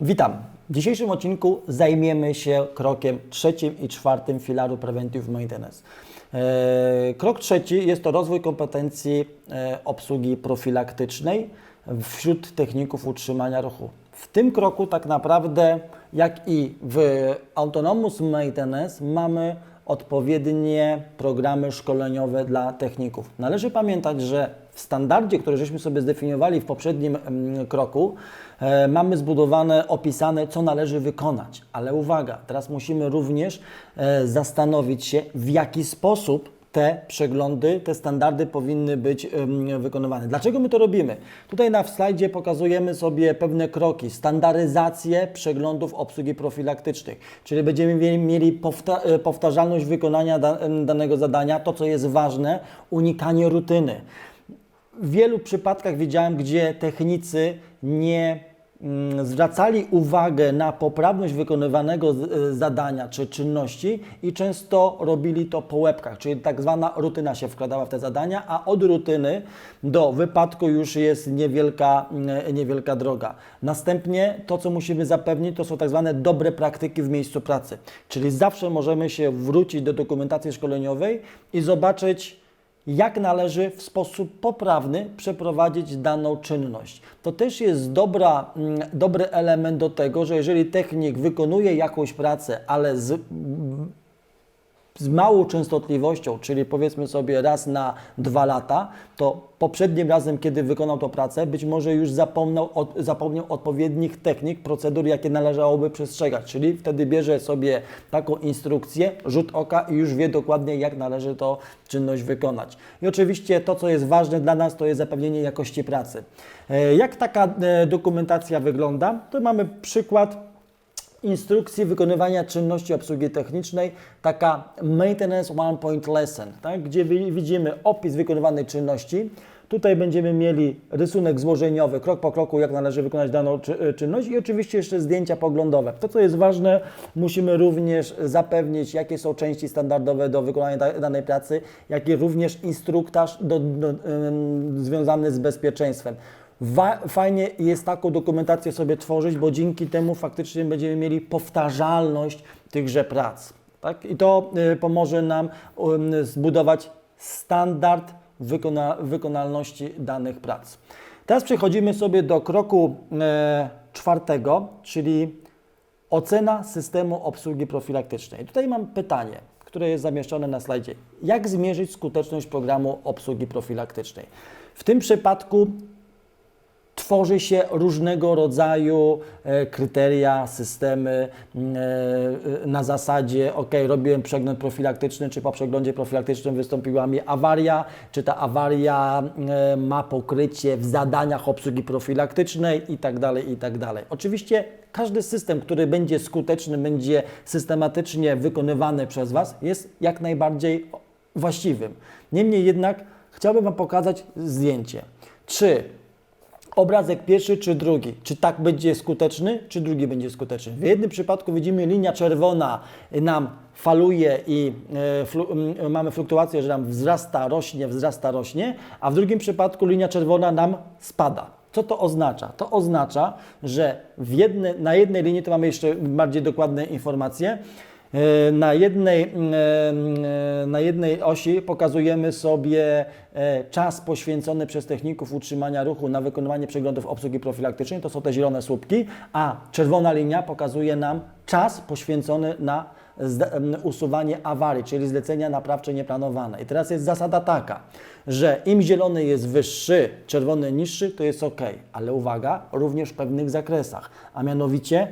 Witam. W dzisiejszym odcinku zajmiemy się krokiem trzecim i czwartym filaru Preventive Maintenance. E, Krok trzeci jest to rozwój kompetencji e, obsługi profilaktycznej wśród techników utrzymania ruchu. W tym kroku tak naprawdę, jak i w Autonomous Maintenance, mamy odpowiednie programy szkoleniowe dla techników. Należy pamiętać, że w standardzie, który żeśmy sobie zdefiniowali w poprzednim kroku, e, mamy zbudowane, opisane, co należy wykonać. Ale uwaga, teraz musimy również e, zastanowić się, w jaki sposób te przeglądy, te standardy powinny być wykonywane. Dlaczego my to robimy? Tutaj na slajdzie pokazujemy sobie pewne kroki, standaryzację przeglądów obsługi profilaktycznych, czyli będziemy mieli, e, powtarzalność wykonania da danego zadania, to co jest ważne, unikanie rutyny. W wielu przypadkach widziałem, gdzie technicy nie mm, zwracali uwagę na poprawność wykonywanego e, zadania czy czynności i często robili to po łebkach, czyli tak zwana rutyna się wkładała w te zadania, a od rutyny do wypadku już jest niewielka, mm, niewielka droga. Następnie to, co musimy zapewnić, to są tak zwane dobre praktyki w miejscu pracy, czyli zawsze możemy się wrócić do dokumentacji szkoleniowej i zobaczyć, jak należy w sposób poprawny przeprowadzić daną czynność. To też jest dobra, mm, dobry element do tego, że jeżeli technik wykonuje jakąś pracę, ale z, z małą częstotliwością, czyli powiedzmy sobie raz na dwa lata, to poprzednim razem, kiedy wykonał tę pracę, być może już zapomniał, od, zapomniał odpowiednich technik, procedur, jakie należałoby przestrzegać. Czyli wtedy bierze sobie taką instrukcję, rzut oka i już wie dokładnie, jak należy to czynność wykonać. I oczywiście to, co jest ważne dla nas, to jest zapewnienie jakości pracy. E, Jak taka e, dokumentacja wygląda? To mamy przykład instrukcji wykonywania czynności obsługi technicznej, taka Maintenance One Point Lesson, tak, gdzie wi- widzimy opis wykonywanej czynności. Tutaj będziemy mieli rysunek złożeniowy, krok po kroku, jak należy wykonać daną czy, czynność i oczywiście jeszcze zdjęcia poglądowe. To, co jest ważne, musimy również zapewnić, jakie są części standardowe do wykonania da, danej pracy, jak i również instruktaż do, do, ym, związany z bezpieczeństwem. Fajnie jest taką dokumentację sobie tworzyć, bo dzięki temu faktycznie będziemy mieli powtarzalność tychże prac. Tak? I to y, pomoże nam um, zbudować standard wykona- wykonalności danych prac. Teraz przechodzimy sobie do kroku e, czwartego, czyli ocena systemu obsługi profilaktycznej. Tutaj mam pytanie, które jest zamieszczone na slajdzie. Jak zmierzyć skuteczność programu obsługi profilaktycznej? W tym przypadku tworzy się różnego rodzaju e, kryteria, systemy mm, e, na zasadzie, ok, robiłem przegląd profilaktyczny, czy po przeglądzie profilaktycznym wystąpiła mi awaria, czy ta awaria e, ma pokrycie w zadaniach obsługi profilaktycznej i tak dalej, i tak. Oczywiście każdy system, który będzie skuteczny, będzie systematycznie wykonywany przez Was, jest jak najbardziej właściwym. Niemniej jednak chciałbym Wam pokazać zdjęcie. Czy obrazek pierwszy czy drugi. Czy tak będzie skuteczny, czy drugi będzie skuteczny. W jednym przypadku widzimy linia czerwona nam faluje i e, flu, m, mamy fluktuację, że nam wzrasta, rośnie, wzrasta, rośnie, a w drugim przypadku linia czerwona nam spada. Co to oznacza? To oznacza, że jedne, na jednej linii, to mamy jeszcze bardziej dokładne informacje, E, na jednej, e, na jednej osi pokazujemy sobie e, czas poświęcony przez techników utrzymania ruchu na wykonywanie przeglądów obsługi profilaktycznej, to są te zielone słupki, a czerwona linia pokazuje nam czas poświęcony na usuwanie awarii, czyli zlecenia naprawcze nieplanowane. I teraz jest zasada taka, że im zielony jest wyższy, czerwony niższy, to jest ok, ale uwaga, również w pewnych zakresach, a mianowicie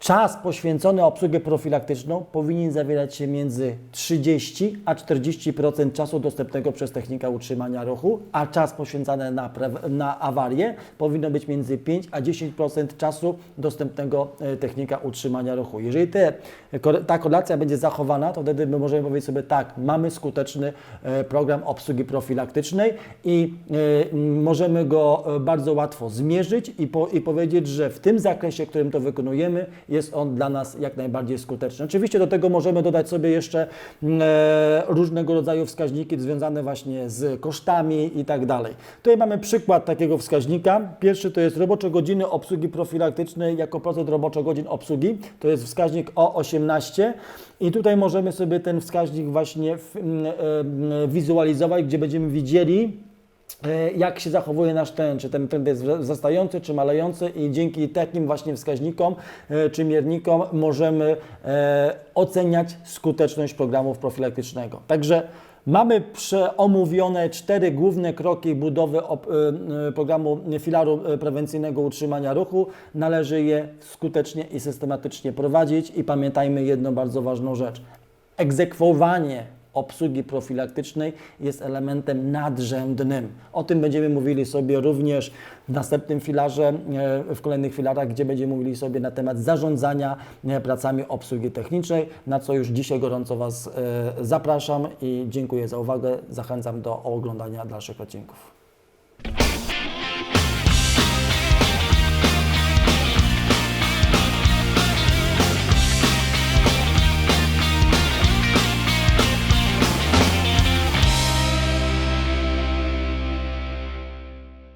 Czas poświęcony obsługę profilaktyczną powinien zawierać się między 30 a 40% czasu dostępnego przez technika utrzymania ruchu, a czas poświęcany na, na awarię powinno być między 5 a 10% czasu dostępnego e, technika utrzymania ruchu. Jeżeli te, ta korelacja będzie zachowana, to wtedy my możemy powiedzieć sobie tak, mamy skuteczny e, program obsługi profilaktycznej i e, możemy go bardzo łatwo zmierzyć i, po, i powiedzieć, że w tym zakresie, w którym to wykonujemy, jest on dla nas jak najbardziej skuteczny. Oczywiście do tego możemy dodać sobie jeszcze mm, e, różnego rodzaju wskaźniki związane właśnie z kosztami i tak dalej. Tutaj mamy przykład takiego wskaźnika. Pierwszy to jest robocze godziny obsługi profilaktycznej jako procent roboczo godzin obsługi. To jest wskaźnik O18 i tutaj możemy sobie ten wskaźnik właśnie mm, e, mm, wizualizować, gdzie będziemy widzieli, jak się zachowuje nasz trend, czy ten trend jest wzrastający, czy malejący i dzięki takim właśnie wskaźnikom e, czy miernikom możemy e, oceniać skuteczność programów profilaktycznego. Także mamy przeomówione cztery główne kroki budowy e, e, programu filaru e, prewencyjnego utrzymania ruchu. Należy je skutecznie i systematycznie prowadzić i pamiętajmy jedną bardzo ważną rzecz. Egzekwowanie obsługi profilaktycznej jest elementem nadrzędnym. O tym będziemy mówili sobie również w następnym filarze, e, w kolejnych filarach, gdzie będziemy mówili sobie na temat zarządzania e, pracami obsługi technicznej, na co już dzisiaj gorąco Was e, zapraszam i dziękuję za uwagę. Zachęcam do oglądania dalszych odcinków.